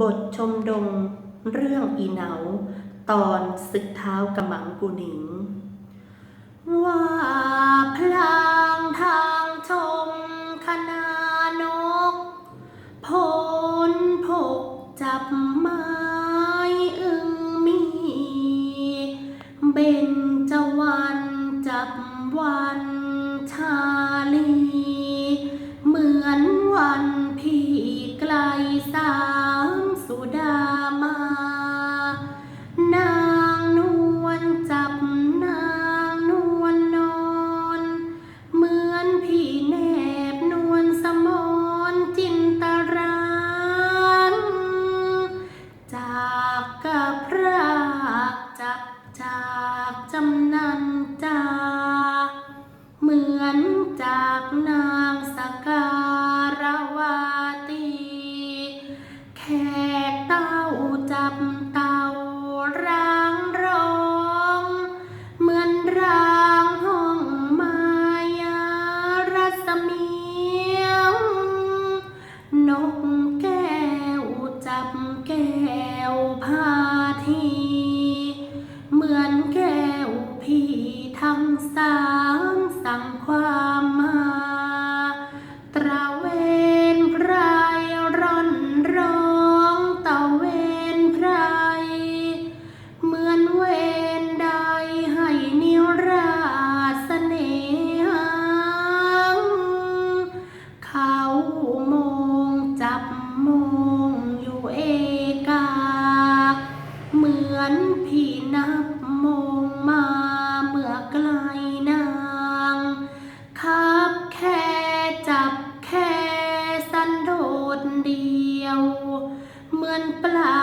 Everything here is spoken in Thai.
บทชมดง เรื่องอีเหนา ตอนศึกเท้ากำมังกุหนิง ว่าพลางทางชมคณานกพลพกจับไม้อึงมี เบนจวันจับวันชาากจับจากจำนันจาเหมือนจากนางสการวาตี แขกเต้าจับเต้าร้างร้อง เหมือนรางห้องมายารัศมีนกแก้วจับแก้วพา ทั้ง จับแค่สันเดียวเหมือนปลา